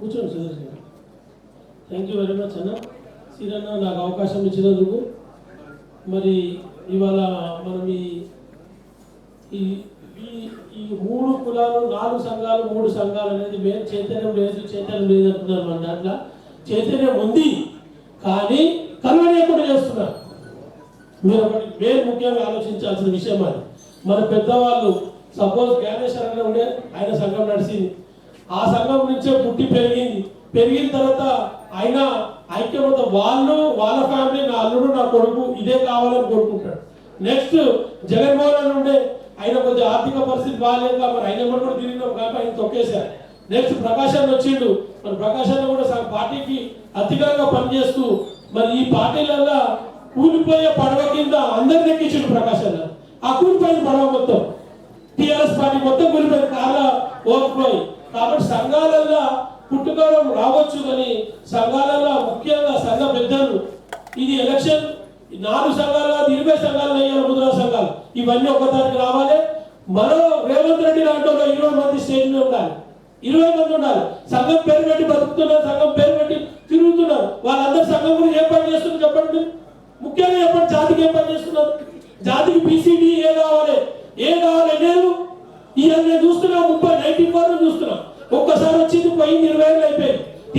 కూర్చోండి సుదర్శన్ గారు. Thank you very much అన్న. సీరన్న నాకు అవకాశం ఇచ్చినందుకు. మరి ఇవాళ మనం ఈ ఈ ఈ- మూడు కులాలు నాలుగు సంఘాలు మూడు సంఘాలు అనేది మేము చైతన్యం లేదు చైతన్యం లేదు అంటున్నారు మన దాంట్లో. చైతన్యం ఉంది కానీ కలవనీయకుండా చేస్తున్నారు. మీరు ఒకటి మేము ముఖ్యంగా ఆలోచించాల్సిన విషయం అది. మన పెద్దవాళ్ళు సపోజ్ జ్ఞానేశ్వరంగా అన్న ఉండే ఆయన సంఘం నడిచింది. ఆ సంఘం నుంచే పుట్టి పెరిగింది. పెరిగిన తర్వాత ఆయన ఐక్యమత వాళ్ళు వాళ్ళ ఫ్యామిలీ నా అల్లుడు నా కొడుకు ఇదే కావాలని కోరుకుంటాడు. నెక్స్ట్ జగన్మోహన్ రెడ్డి ఉండే ఆయన కొంచెం ఆర్థిక పరిస్థితి బాగాలేక మరి ఆయన కూడా తిరిగినాం కాబట్టి ఆయన తొక్కేశారు. నెక్స్ట్ ప్రకాశాన్ని వచ్చిండు. మరి ప్రకాశాన్ని కూడా పార్టీకి అధికంగా పనిచేస్తూ మరి ఈ పార్టీలల్లో కూలిపోయే పడవ కింద అందరిని ఎక్కించిండు ప్రకాశాన్ని ఆ కూలిపోయిన పడవ మొత్తం. టీఆర్ఎస్ పార్టీ మొత్తం కూలిపోయిన కారణం ఓవర్ఫ్లో రావచ్చు కానీ సంఘాలలో ముఖ్యంగా సంఘ పెద్దలు ఇది ఎలక్షన్ నాలుగు సంఘాలు కాదు ఇరవై సంఘాలు అయ్యారు ముద్రా సంఘాలు. ఇవన్నీ ఒకదానికి రావాలి. మరో రేవంత్ రెడ్డి లాంటి ఇరవై మంది స్టేజ్ మీద ఉండాలి. ఇరవై మంది ఉండాలి. సంఘం పేరు పెట్టి బతుకుతున్నారు సంఘం పేరు పెట్టి తిరుగుతున్నారు. వాళ్ళందరూ సంఘం గురించి ఏం పని చేస్తున్నారు చెప్పండి. ముఖ్యంగా చెప్పండి జాతికి ఏ పని చేస్తున్నారు? జాతికి బీసీడీ ఏ కావాలి? ఏ కావాలి? లేదు. ఇవన్నీ చూస్తున్నాం ముప్పై నైన్టీ ఫోర్ చూస్తున్నాం. ఒక్కసారి వచ్చింది పోయింది ఇరవై ఏళ్ళు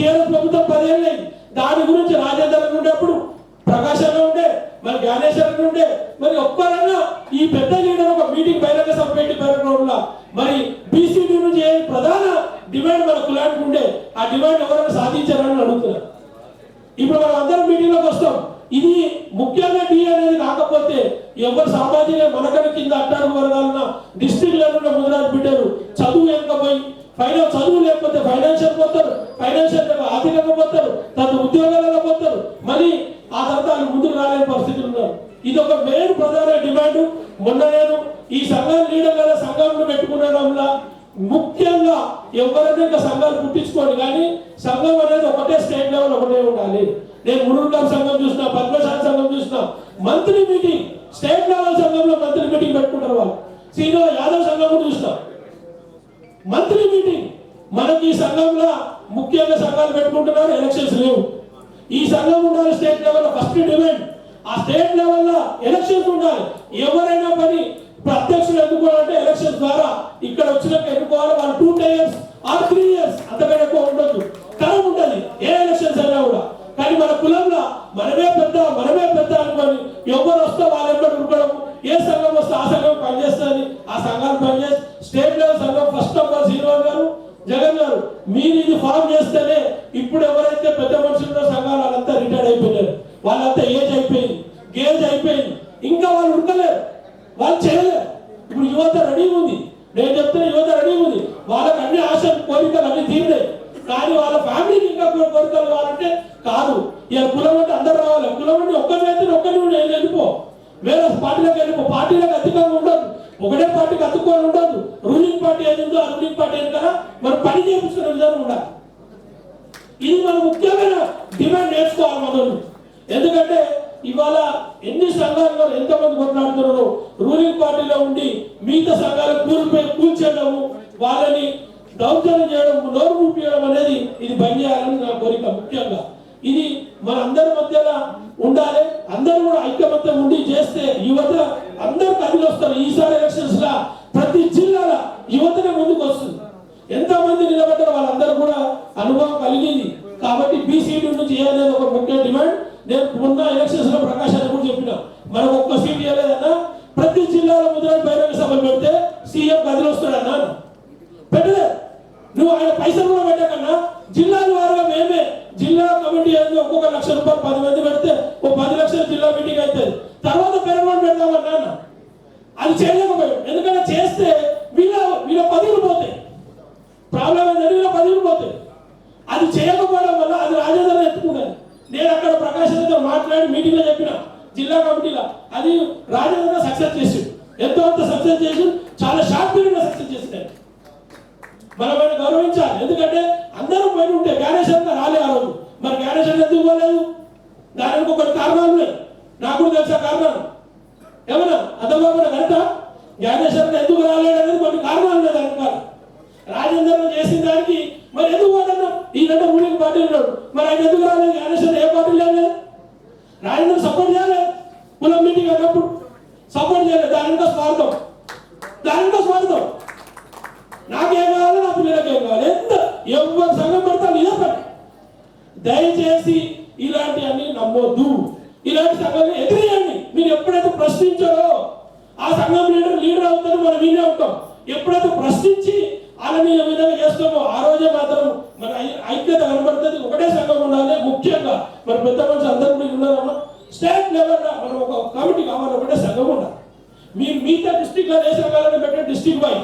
టీఆర్ఎస్ ప్రభుత్వం పదేళ్ళు దాని గురించి రాజేందర్ ఉండేప్పుడు ప్రకాశ్ అన్న ఉండే మరి జ్ఞానేశ్వర్ ఉండే మరి ఒక్కరన్నా ఈ పెద్ద లీడర్ ఒక మీటింగ్ బహిరంగ సభ పెట్టి పెరగడంలో మరి బీసీడీ నుంచి ఏ ప్రధాన డిమాండ్ మన కులానికి ఉండే ఆ డిమాండ్ ఎవరైనా సాధించారని అడుగుతున్నారు ఇప్పుడు మనం అందరం మీటింగ్లోకి వస్తాం ఇది ముఖ్యంగా డి అనేది కాకపోతే ఎవరు సామాజిక మనకన కింద అట్టాడు వర్గాలున్న డిస్ట్రిక్ట్ లెవెల్లో ముద్రాలు బిడ్డలు చదువు లేకపోయి ఫైనా చదువు లేకపోతే ఫైనాన్షియల్ పోతారు ఫైనాన్షియల్ ఆర్థికంగా పోతారు తర్వాత ఉద్యోగాలలో పోతారు. మరి ఆ తర్వాత వాళ్ళు ముందుకు రాలేని పరిస్థితులు ఉన్నారు. ఇది ఒక మెయిన్ ప్రధాన డిమాండ్. మొన్న నేను ఈ సంఘాలు లీడర్ గల సంఘాలను పెట్టుకునడంలా ముఖ్యంగా ఎవరైనా ఇంకా సంఘాలు పుట్టించుకోండి కానీ సంఘం అనేది ఒకటే స్టేట్ లెవెల్ ఒకటే ఉండాలి. నేను మునుగాం సంఘం చూసిన పద్మశాలి సంఘం చూసిన మంత్లీ మీటింగ్ స్టేట్ లెవెల్ సంఘంలో మంత్లీ మీటింగ్ పెట్టుకుంటారు వాళ్ళు. సీనియర్ యాదవ్ సంఘం కూడా చూసిన. Monthly meeting. మనకి ఈ సంఘంలో ముఖ్యంగా సంఘాలు పెట్టుకుంటున్నారు ఎలక్షన్స్ లేవు. ఈ సంఘం ఉండాలి స్టేట్ లెవెల్ ఫస్ట్ డిమాండ్ ఆ స్టేట్ లెవెల్లో ఎలక్షన్స్ ఉండాలి. ఎవరైనా పని ప్రత్యక్షులు ఎందుకు మీరు ఇది ఫామ్ చేస్తేనే ఇప్పుడు ఎవరైతే పెద్ద మనుషులు సంఘాలు వాళ్ళంతా రిటైర్డ్ అయిపోయారు వాళ్ళంతా ఏజ్ అయిపోయింది. గేజ్ అయిపోయింది. ఇంకా వాళ్ళు ఉండలేరు వాళ్ళు చేయలేరు. ఇప్పుడు యువత రెడీ ఉంది. నేను చెప్తున్న యువత రెడీ ఉంది. వాళ్ళకి అన్ని ఆశలు కోరికలు అన్ని తీరినాయి. కానీ వాళ్ళ ఫ్యామిలీకి ఇంకా కోరికలు కావాలంటే కాదు. ఇక కులం అంటే అందరు రావాలి. కులం అంటే ఒక్కరి అయితే ఒక్కరి వెళ్ళిపో. వేరే పార్టీలకు వెళ్ళిపో. పార్టీలకు అధికంగా ఉండదు ఒకటే పార్టీకి అతుక్కొని ఉండదు. రూలింగ్ పార్టీ ఏది ఉందో ఆ రూలింగ్ పార్టీ ఏది కదా మనం పని చేపించుకునే విధానం ఉండాలి. ఇది మన ముఖ్యమైన డిమాండ్ నేర్చుకోవాలి మనం ఎందుకంటే ఇవాళ ఎన్ని సంఘాల్లో ఎంతమంది కొట్లాడుతున్నారు రూలింగ్ పార్టీలో ఉండి మిగతా సంఘాలు కూలిపోయి కూల్చేయడము వాళ్ళని దౌర్జన్యం చేయడం నోరు మూపియడం అనేది ఇది బంద్ చేయాలని నా కోరిక ముఖ్యంగా ఇది మన అందరి మధ్యలో ఉండాలి అందరూ కూడా ఐక్యమత్యం ఉండి చేస్తే యువత అందరూ కదిలి వస్తారు ఈసారి ఎలక్షన్స్ లా ప్రతి జిల్లాల యువతనే ముందుకు వస్తుంది నిలబడ్డ వాళ్ళందరూ కూడా అనుభవం కలిగింది. కాబట్టి బీసీడీ నుంచి ఏదనేది ఒక ముఖ్య డిమాండ్. నేను మొన్న ఎలక్షన్స్లో ప్రకాశాన్ని కూడా చెప్పిన. మనకు ఒక్క సీట్ ఇవ్వలేదన్నా ప్రతి జిల్లాలో ముద్రాలు బహిరంగ సభలు పెడితే సీఎం గదిలో వస్తాడన్నా. పెట్టలే. నువ్వు ఆయన పైసలు కూడా పెట్టకన్నా. జిల్లాల వారుగా మేమే. జిల్లా కమిటీ ఏదో ఒక్కొక్క లక్ష రూపాయలు పది మంది పెడితే అంత సక్సెస్ చేసి చాలా శాంతిగా సక్సెస్ చేసినాయి మనం ఆయన గౌరవించాలి. ఎందుకంటే అందరూ పైన ఉంటే గ్యారేజ్ అంతా రాలే ఆ రోజు. మరి గ్యారేజ్ అంతా ఎందుకు పోలేదు? దానికి ఒకటి కారణాలు లేదు నాకు కూడా తెలుసా కారణాలు. ఏమన్నా? అర్థమవుతున్న కరెక్టా? గ్యారేజ్ అంతా ఎందుకు రాలేదు అనేది కొన్ని కారణాలు లేదు అనుకోవాలి రాజేంద్ర చేసిన దానికి మరి ఎందుకు పోతున్నా ఈయనంటే మూడింటి పార్టీ ఉన్నాడు. మరి ఆయన ఎందుకు రాలేదు? గ్యారేజ్ ఏ పార్టీ లేదు రాజేంద్ర సపోర్ట్ చేయాలి. కులం మీటింగ్ అన్నప్పుడు సపోర్ట్ చేయలేదు దానిలో స్వార్థం. నాకేం కావాలి? నా పిల్లలకి ఏం కావాలి? ఎంత? ఎవరు సంఘం పెడతా నేనే పని. దయచేసి ఇలాంటి అన్ని నమ్మొద్దు. ఇలాంటి సంఘాన్ని ఎదిరేయండి. మీరు ఎప్పుడైతే ప్రశ్నించారో ఆ సంఘం లీడర్ లీడర్ అవుతారు మనం వినే ఉంటాం ఎప్పుడైతే ప్రశ్నించి వాళ్ళని ఏ విధంగా చేస్తామో ఆ రోజే మాత్రం మన ఐక్యత కనబడుతుంది. ఒకటే సంఘం ఉండాలి. ముఖ్యంగా మన పెద్ద మనుషులు అందరూ కూడా ఉన్నారమ్మా స్టేట్ లెవెల్ మనం ఒక కమిటీ కావాలి. ఒకటే మీరు మిగతా డిస్టిక్లో లో ఏ సంఘాలను పెట్టే డిస్టిక్ వై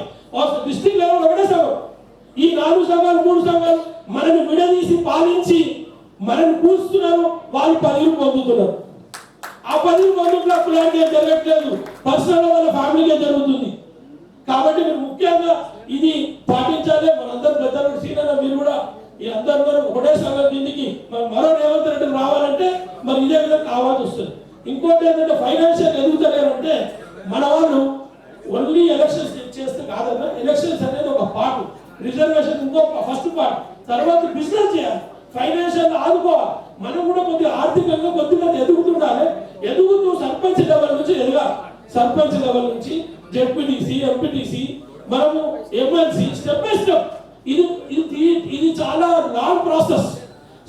డిస్టిక్ లెవెల్ ఒకటే సంఘం ఈ నాలుగు సంఘాలు మూడు సంఘాలు మనని విడదీసి పాలించి మనని కూస్తున్నారు వాళ్ళు పదిలు పొందుతున్నారు. ఆ పదిలు పొందుతున్న కులానికి ఏం జరగట్లేదు. పర్సనల్ వాళ్ళ ఫ్యామిలీకే జరుగుతుంది. కాబట్టి మీరు ముఖ్యంగా ఇది పాటించాలి. మనందరం పెద్దలు సీనియర్ మీరు కూడా ఈ అందరూ ఒకటే సంఘం కిందికి మరి మరో రేవంత్ రెడ్డి రావాలంటే మరి ఇదే విధంగా కావాల్సి వస్తుంది. ఇంకోటి ఏంటంటే ఫైనాన్షియల్ ఎదుగుతలేరంటే మన వాళ్ళు ఓన్లీ ఎలక్షన్స్ చేస్తే కాదన్నా ఎలక్షన్స్ అనేది ఒక పార్ట్. రిజర్వేషన్ ఇంకో ఫస్ట్ పార్ట్ తర్వాత బిజినెస్ చేయాలి. ఫైనాన్షియల్ ఆదుకోవాలి. మనం కూడా కొద్దిగా ఆర్థికంగా కొద్దిగా ఎదుగుతుండాలి. ఎదుగుతూ సర్పంచ్ లెవెల్ నుంచి ఎదగాలి. సర్పంచ్ లెవెల్ నుంచి జెడ్పీటీసీ ఎంపీటీసీ మనము ఎమ్మెల్సీ స్టెప్ బై స్టెప్ ఇది ఇది ఇది చాలా లాంగ్ ప్రాసెస్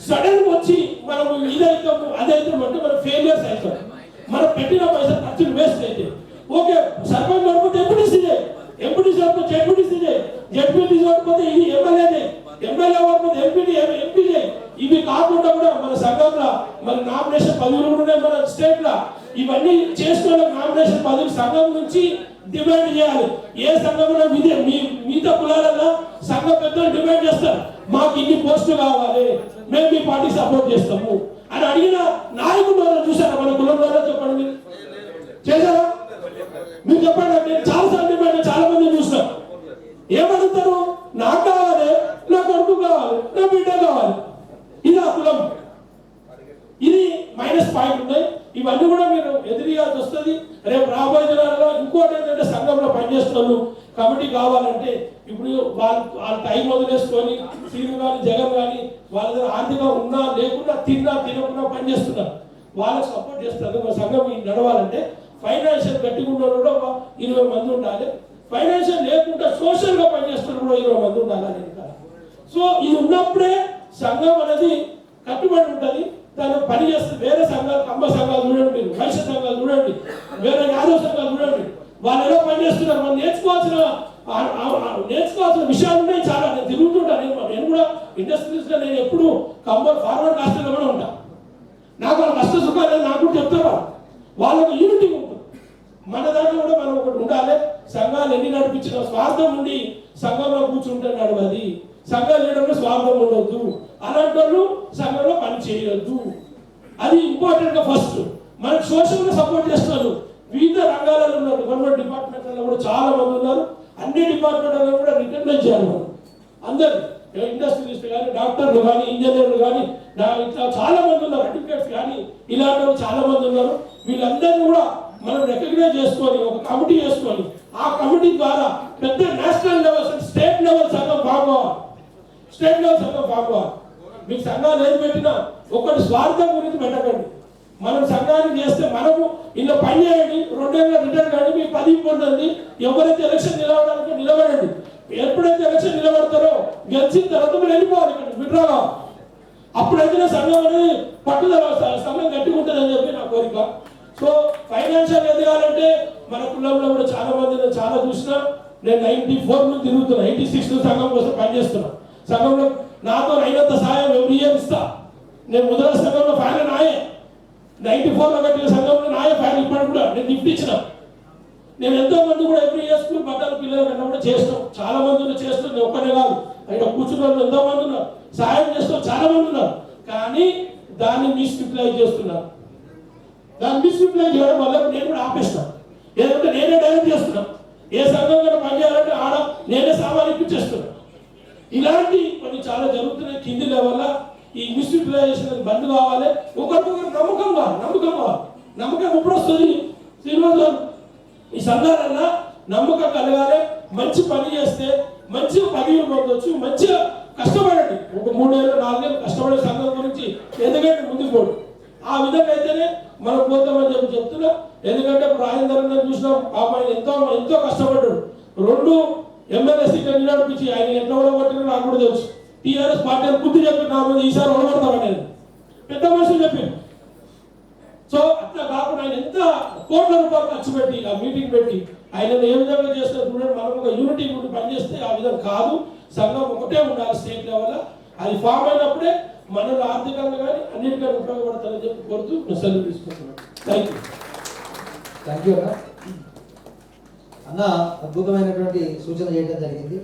సడన్ వచ్చి మనం ఇదైతాము అదైతే అంటే మనం ఫెయిలియర్స్ అవుతాం మనం పెట్టిన పైసలు ఖర్చులు వేస్ట్ అయితే ఓకే సర్పంచ్ పడిపోతే ఎంపీటీసీ ఎంపీటీసీ పడిపోతే జెడ్పీటీసీ జెడ్పీటీసీ పడిపోతే ఇది ఎమ్మెల్యే ఎమ్మెల్యే పడిపోతే ఎంపీటీ ఎంపీ ఇవి కాకుండా కూడా మన సంఘంలో మన నామినేషన్ పదవులు కూడా మన స్టేట్లో ఇవన్నీ చేస్తున్న నామినేషన్ పదవులు సంఘం నుంచి డిమాండ్ చేయాలి. ఏ సంఘంలో మీదే? మీ మిగతా కులాలలో సంఘ పెద్దలు డిమాండ్ చేస్తారు. మాకు ఇన్ని పోస్టులు కావాలి. మేము మీ పార్టీ సపోర్ట్ చేస్తాము. అని అడిగిన నాయకుడు చూసారా మన కులంలో చెప్పండి. చేశారా? మీకు చెప్పండి నేను చాలా సార్లు చెప్పాను చాలా మంది చూసిన. ఏమడుగుతారు? నాకు కావాలి నా కొడుకు కావాలి నా బిడ్డ కావాలి. ఇది ఆ కులం. ఇది మైనస్ పాయింట్ ఉన్నాయి. ఇవన్నీ కూడా మీరు ఎదిరియాల్సి వస్తుంది. రేపు రాబోయే దినాల్లో ఇంకోటి ఏంటంటే సంఘంలో పనిచేస్తున్నారు. కమిటీ కావాలంటే ఇప్పుడు వాళ్ళు వాళ్ళ టైం వదిలేసుకొని సీను కానీ జగన్ కానీ వాళ్ళ దగ్గర ఆర్థికంగా ఉన్నా లేకున్నా తిన్నా తినకున్నా పనిచేస్తున్నారు. వాళ్ళకి సపోర్ట్ చేస్తారు. మా సంఘం నడవాలంటే ఫైనాన్షియల్ గట్టిగా కూడా ఒక ఇరవై మంది ఉండాలి. ఫైనాన్షియల్ లేకుండా సోషల్గా పనిచేస్తున్న కూడా ఇరవై మంది ఉండాలని సో ఇది ఉన్నప్పుడే సంఘం అనేది కట్టుబడి ఉంటుంది. తను పని చేస్తే వేరే సంఘాలు కమ్మ సంఘాలు చూడండి మీరు వైశ్య సంఘాలు చూడండి వేరే యాదవ సంఘాలు చూడండి. వాళ్ళు ఎలా పనిచేస్తున్నారు మనం నేర్చుకోవాల్సిన నేర్చుకోవాల్సిన విషయాలు ఉన్నాయి చాలా. నేను తిరుగుతుంటాను నేను నేను కూడా ఇండస్ట్రీస్లో నేను ఎప్పుడు కంబర్ ఫార్వర్డ్ కాస్ట్లో కూడా ఉంటాను నాకు వాళ్ళ కష్ట సుఖాలు నాకు కూడా చెప్తారు వాళ్ళకు యూనిటీ మన దాంట్లో కూడా మనం ఒకటి ఉండాలి. సంఘాలు ఎన్ని నడిపించిన స్వార్థం ఉండి సంఘంలో కూర్చుంటే నడవది. సంఘాలు లేడంలో స్వార్థం ఉండొద్దు. అలాంటి వాళ్ళు సంఘంలో పని చేయొద్దు. అది ఇంపార్టెంట్గా ఫస్ట్ మనకు సోషల్గా సపోర్ట్ చేస్తున్నారు. వివిధ రంగాలలో ఉన్నారు గవర్నమెంట్ డిపార్ట్మెంట్లలో కూడా చాలా మంది ఉన్నారు. అన్ని డిపార్ట్మెంట్లలో కూడా రికగ్నైజ్ చేయాలి మనం. అందరు ఇండస్ట్రియలిస్ట్ కానీ డాక్టర్లు కానీ ఇంజనీర్లు కానీ ఇట్లా చాలా మంది ఉన్నారు అడ్వకేట్స్ కానీ ఇలాంటి వాళ్ళు చాలా మంది ఉన్నారు. వీళ్ళందరినీ కూడా మనం రికగ్నైజ్ చేసుకొని ఒక కమిటీ చేసుకొని ఆ కమిటీ ద్వారా పెద్ద నేషనల్ లెవెల్ స్టేట్ లెవెల్ సంఘం బాగోవాలి స్టేట్ లెవెల్ సంఘం బాగోవాలి మీకు సంఘాలు ఏది పెట్టినా ఒకటి స్వార్థం గురించి పెట్టకండి. మనం సంఘాన్ని చేస్తే మనము ఇలా పని చేయండి రెండేళ్ళ రిటర్న్ కానీ మీకు పది పొందండి ఎవరైతే ఎలక్షన్ నిలబడాలంటే నిలబడండి. ఎప్పుడైతే ఎలక్షన్ నిలబడతారో గెలిచిన తర్వాత మీరు వెళ్ళిపోవాలి ఇక్కడ విడ్రా అప్పుడైతే సంఘం అనేది పట్టుదల సంఘం గట్టిగా ఉంటుందని చెప్పి నా కోరిక. సో ఫైనాన్షియల్ ఎదగాలంటే మన కులంలో కూడా చాలా మంది నేను చాలా చూసిన. నేను నైన్టీ ఫోర్ నుంచి తిరుగుతున్నా. నైన్టీ సిక్స్ సంఘం కోసం పనిచేస్తున్నా. సంఘంలో నాతో అయినంత సాయం ఎవ్రీ ఇయర్ ఇస్తా నేను మొదల సంఘంలో ఫ్యాన్ నాయే. నైన్టీ ఫోర్లో కట్టిన సంఘంలో నాయే ఫ్యాన్ ఇప్పుడు కూడా. నేను గిఫ్ట్ ఇచ్చిన. నేను ఎంతో మంది కూడా ఎవ్రీ ఇయర్ స్కూల్ బట్టలు పిల్లలు కన్నా కూడా చేస్తాం చాలా మంది చేస్తాం నేను ఒక్కనే కాదు. ఇక్కడ కూర్చున్న వాళ్ళు ఎంతో మంది ఉన్నారు సహాయం చేస్తాం చాలా మంది ఉన్నారు. కానీ దాన్ని మిస్యూటిలైజ్ చేస్తున్నారు. దాన్ని మిస్యూటిలైజ్ చేయడం వల్ల నేను కూడా ఆపేస్తాను ఏదంటే నేనే డైరెక్ట్ చేస్తున్నాను ఏ సంఘం కూడా పనిచేయాలంటే ఆడ నేనే సామాన్ ఇప్పించేస్తున్నాను ఇలాంటి కొన్ని చాలా జరుగుతున్నాయి కింది లెవెల్ ఈ మిస్యూటిలైజేషన్ బంద్ కావాలి. ఒకరికొకరు నమ్మకం కావాలి నమ్మకం కావాలి. నమ్మకం ఎప్పుడు వస్తుంది? శ్రీనివాస్ ఈ సంఘాలన్నా నమ్మకం కలగాలి మంచి పని చేస్తే మంచిగా పదవి పొందొచ్చు మంచిగా కష్టపడండి. ఒక మూడేళ్ళు నాలుగేళ్ళు కష్టపడే సంఘం గురించి ఎందుకంటే ముందుకు పోడు. ఆ విధంగా అయితేనే మనం పోతామని చెప్పి చెప్తున్నా. ఎందుకంటే ఇప్పుడు రాజేంద్ర చూసినాం పాప ఎంతో ఎంతో కష్టపడ్డాడు రెండు ఎమ్మెల్యే సీట్లను నడిపించి ఆయన ఎట్లా ఓడగొట్టినా నాకు కూడా తెలుసు. టీఆర్ఎస్ పార్టీ అని బుద్ధి చెప్పి నా మీద ఈసారి ఓడగొడతామని నేను పెద్ద మనుషులు చెప్పింది సో అట్లా కాకుండా ఆయన ఎంత కోట్ల రూపాయలు ఖర్చు పెట్టి ఆ మీటింగ్ పెట్టి ఆయన ఏ విధంగా చేస్తారు చూడండి మనం ఒక యూనిటీ పనిచేస్తే ఆ విధంగా కాదు. సంఘం ఒకటే ఉండాలి స్టేట్ లెవెల్ అది ఫామ్ అయినప్పుడే మనలో ఆర్థికంగా కానీ అన్నిటికన్నా ఉపయోగపడతారని చెప్పి కోరుతూ నేను సెలవు తీసుకుంటున్నాను థ్యాంక్ యూ థ్యాంక్ యూ అన్న అన్న. అద్భుతమైనటువంటి సూచన చేయడం జరిగింది.